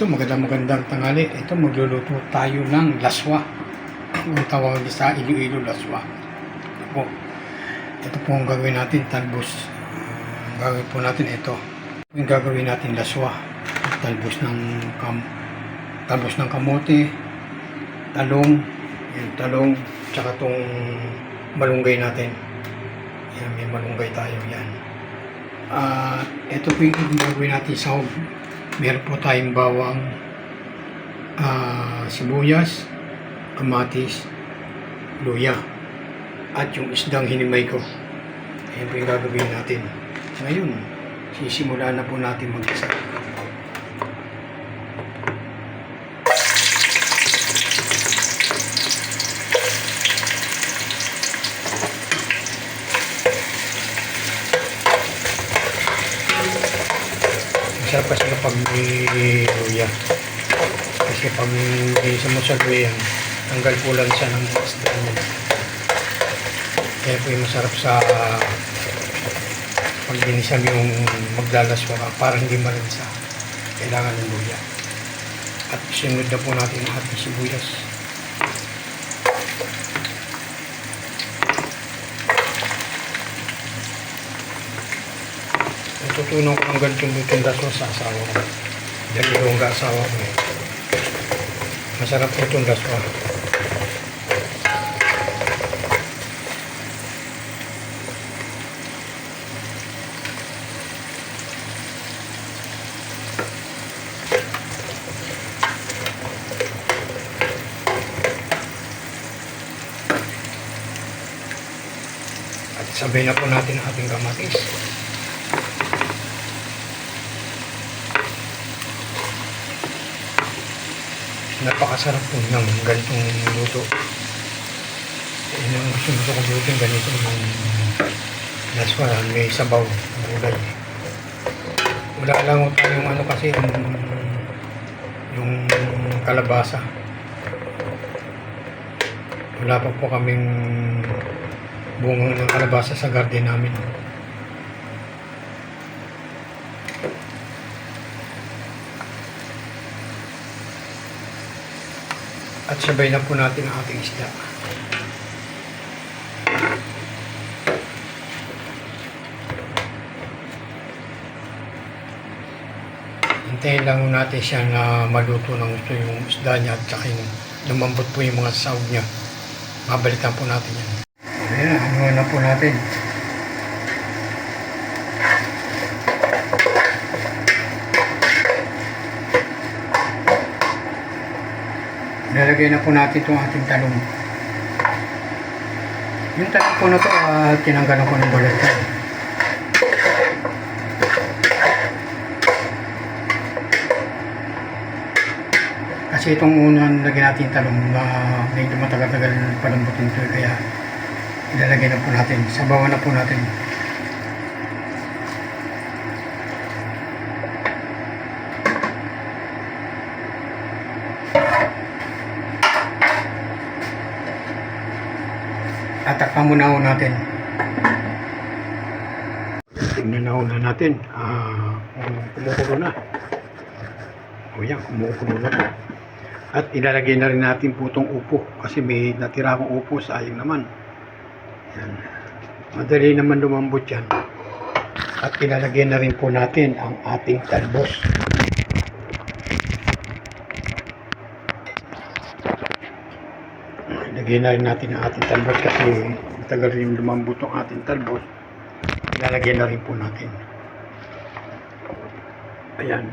Ito, magandang magandang tangali. Ito, magluluto tayo ng laswa. Ang tawag sa Iloilo laswa. Ito po. Ito po ang gagawin natin, talbos. Ang gagawin po natin ito. Yung gagawin natin laswa. Talbos ng kam talbos ng kamote, talong, yung talong, tsaka tong malunggay natin. Yan, may malunggay tayo yan. Ah, ito po yung gagawin natin sa Meron po tayong bawang, ah, sibuyas, kamatis, luya, at yung isdang hinimay ko. Ayan po yung gagawin natin. Ngayon, sisimulan na po natin mag-isa. Masarap kasi kapag may luya. Kasi pag mo sa luya, tanggal po lang siya ng isda niya. Kaya po yung masarap sa pag ginisam yung maglalaswa ka, parang hindi malansa. Kailangan ng luya. At sinunod na po natin ang ating sibuyas. Natutunan ko ang ganitong lutong laswa sa asawa ko. Dahil yung asawa ko eh. Masarap po itong laswa. At sabay na po natin ang ating kamatis. Napakasarap po ng ganitong luto. Yun ang gusto gusto kong luto ganito yung laswa, may sabaw, gulay. Wala lang tayong ano kasi yung, yung kalabasa. Wala pa po kaming bunga ng kalabasa sa garden namin. At sabay na po natin ang ating isda. Hintayin lang natin siya na maluto ng gusto yung isda niya at saka yung lumambot po yung mga sahog niya. Mabalikan po natin yan. Ayan, ano na po natin. Lalagay na po natin itong ating talong. Yung talong po na ito, uh, tinanggalan ko ng balat. Kasi itong unang lagyan natin talong na medyo matagal-tagal palambutin ito kaya ilalagay na po natin. Sabawan na po natin. Tatakpan muna ho natin. Tingnan na ho na natin. Ah, kumukulo na. O yan, kumukulo na. At ilalagay na rin natin po itong upo. Kasi may natira akong upo, sayang naman. Yan. Madali naman lumambot yan. At ilalagay na rin po natin ang ating talbos. Rin natin ang ating talbos kasi matagal rin lumambot ang ating talbos. Ilalagay na rin po natin. Ayan.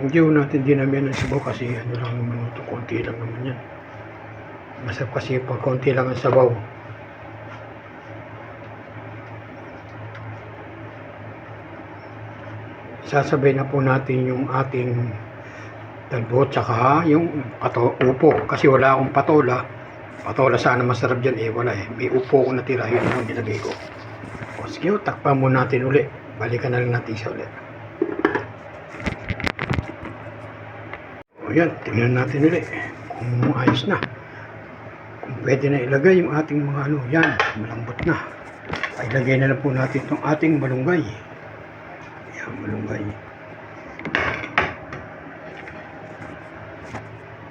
Hindi ho natin dinamihan ng sabaw kasi ano lang naman ito, konti lang naman yan. Masarap kasi pag konti lang ang sabaw. Sasabay na po natin yung ating talbot tsaka yung pato, upo kasi wala akong patola. Patola sana masarap dyan eh, wala eh. May upo ko natira, yun ang nilagay ko. O sige, o, takpan mo natin uli. Balikan na lang natin isa ulit. O yan, tingnan natin ulit kung ayos na. Kung pwede na ilagay yung ating mga ano, yan, malambot na. Ilagay na lang po natin itong ating malunggay. Malunggay.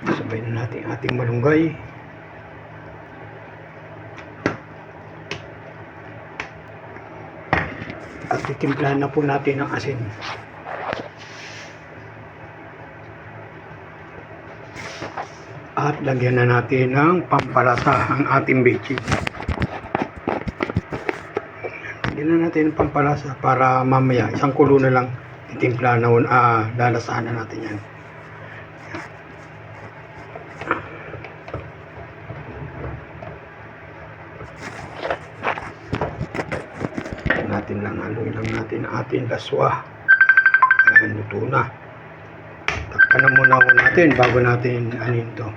Sabay na natin ating malunggay. At titimplahan na po natin ang asin. At lagyan na natin ng pampalasa ang ating bechi. Na natin ng pampalasa para mamaya isang kulo na lang titimpla na ah, lalasahan na natin yan. natin lang haluin lang natin ating laswa ayan luto na. Takpan na muna ako natin bago natin anin to.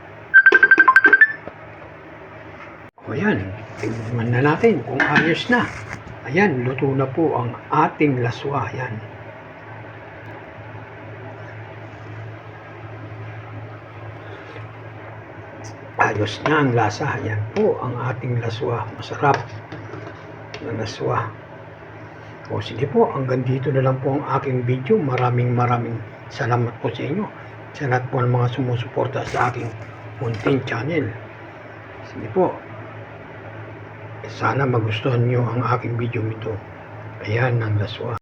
O yan tingnan na natin kung ayos na ayan luto na po ang ating laswa ayan ayos na ang lasa ayan po ang ating laswa masarap na laswa o sige po, hanggang dito na lang po ang aking video. Maraming maraming salamat po sa inyo. Sa lahat po ng mga sumusuporta sa aking munting channel. Sige po. Sana magustuhan nyo ang aking video ito. Ayan ang laswa.